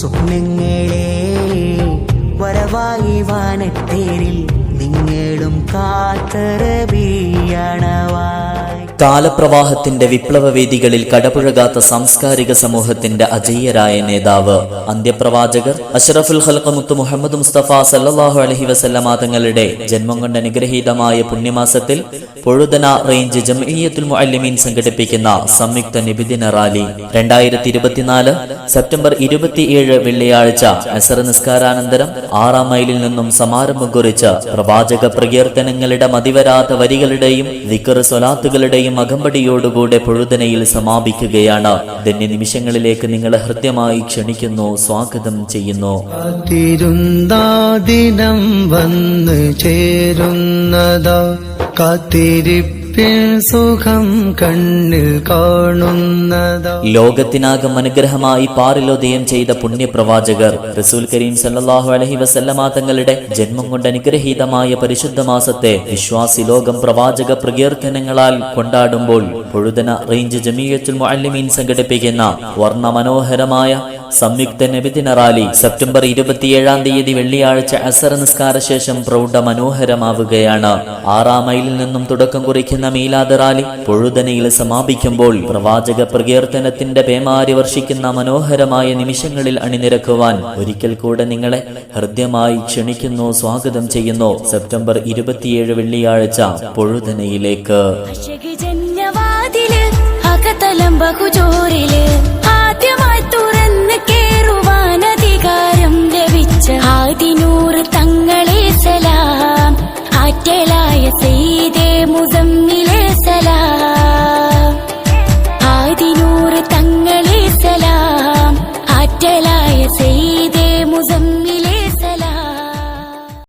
സ്വപ്നങ്ങളെ വരവായി വാനത്തേരിൽ നിങ്ങളും കാത്തറബിയണവായി കാലപ്രവാഹത്തിന്റെ വിപ്ലവവേദികളിൽ കടപുഴകാത്ത സാംസ്കാരിക സമൂഹത്തിന്റെ അജയ്യരായ നേതാവ് അന്ത്യപ്രവാചകർ അഷ്റഫുൽ ഖൽഖ മുത്ത് മുഹമ്മദ് മുസ്തഫ സല്ലാഹു അലഹി വസല്ലമ തങ്ങളുടെ ജന്മം കൊണ്ട് അനുഗ്രഹീതമായ പുണ്യമാസത്തിൽ പൊഴുതന റേഞ്ച് ജംഇയ്യത്തുൽ മുഅല്ലിമീൻ സംഘടിപ്പിക്കുന്ന സംയുക്ത നിബിദിന റാലി രണ്ടായിരത്തി ഇരുപത്തിനാല് സെപ്റ്റംബർ ഇരുപത്തിയേഴ് വെള്ളിയാഴ്ച അസർ നിസ്കാരാനന്തരം ആറാം മൈലിൽ നിന്നും സമാരംഭം കുറിച്ച് പ്രവാചക പ്രകീർത്തനങ്ങളുടെ മതിവരാത വരികളുടെയും ദിക്കർ സ്വലാത്തുകളുടെയും അകമ്പടിയോടുകൂടെ പൊഴുതനയിൽ സമാപിക്കുകയാണ്. ധന്യ നിമിഷങ്ങളിലേക്ക് നിങ്ങളെ ഹൃദ്യമായി ക്ഷണിക്കുന്നു സ്വാഗതം ചെയ്യുന്നു. കാത്തിരുന്നാദിനം വന്ന് ചേരുന്നതാ. സുഖം കണ്ണിൽ കാണുന്നതാ. ലോകത്തിനാകം അനുഗ്രഹമായി പാറിലോദയം ചെയ്ത പുണ്യപ്രവാചകർ റസൂൽ കരീം സല്ലാഹു അലഹി വസല്ലമാ തങ്ങളുടെ ജന്മം കൊണ്ട് അനുഗ്രഹീതമായ പരിശുദ്ധ മാസത്തെ വിശ്വാസി ലോകം പ്രവാചക പ്രകീർത്തനങ്ങളാൽ കൊണ്ടാടുമ്പോൾ പൊഴുതന റേഞ്ച് ജമീയത്തുൽ മുഅല്ലിമീൻ സംഘടിപ്പിക്കുന്ന വർണ മനോഹരമായ സംയുക്ത നബിദിന റാലി സെപ്റ്റംബർ ഇരുപത്തിയേഴാം തീയതി വെള്ളിയാഴ്ച അസർ നിസ്കാര ശേഷം പ്രൗഢ മനോഹരമാവുകയാണ് ആറാം മൈലിൽ നിന്നും തുടക്കം കുറിക്കുന്ന മീലാദ് റാലി പൊഴുതനയിൽ സമാപിക്കുമ്പോൾ പ്രവാചക പ്രകീർത്തനത്തിന്റെ പേമാരി വർഷിക്കുന്ന മനോഹരമായ നിമിഷങ്ങളിൽ അണിനിരക്കുവാൻ ഒരിക്കൽ കൂടെ നിങ്ങളെ ഹൃദ്യമായി ക്ഷണിക്കുന്നു സ്വാഗതം ചെയ്യുന്നു. സെപ്റ്റംബർ ഇരുപത്തിയേഴ് വെള്ളിയാഴ്ച പൊഴുതനയിലേക്ക്. കേ